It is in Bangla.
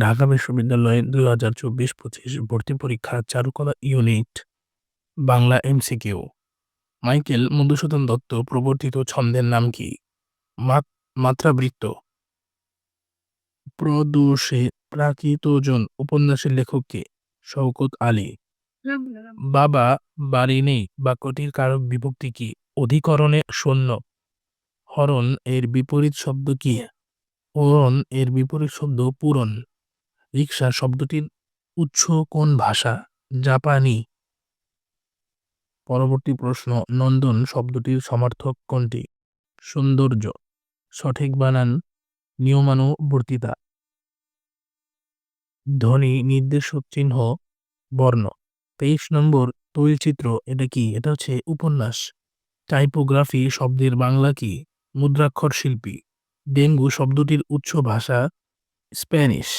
ঢাকা বিশ্ববিদ্যালয়ে দুই হাজার চব্বিশ পঁচিশ ভর্তি পরীক্ষা চারুকলা ইউনিট, বাংলা এমসিকিউ। মাইকেল মধুসূদন দত্ত প্রবর্তিত ছন্দের নাম কি? মাত- মাত্রাবৃত্ত। প্রদোষে প্রাকৃতজন উপন্যাসের লেখক কে? শওকত আলী। বাবা, বাড়ি নেই, বাক্যটির কারক বিভক্তি কি? অধিকরণে শূন্য। হরণ এর বিপরীত শব্দ কি? হরণ এর বিপরীত শব্দ পূরণ। রিক্সা শব্দটির উৎস কোন ভাষা? জাপানি। পরবর্তী প্রশ্ন, নন্দন শব্দটির সমার্থক কোনটি? সৌন্দর্য, সঠিক বানান নিয়মানুবর্তিতা। ধ্বনি নির্দেশক চিহ্ন, বর্ণ। তেইশ নম্বর, তৈলচিত্র, এটা কি? এটা হচ্ছে উপন্যাস। টাইপোগ্রাফি শব্দের বাংলা কি? মুদ্রাক্ষর শিল্পী। ডেঙ্গু শব্দটির উৎস ভাষা স্প্যানিশ।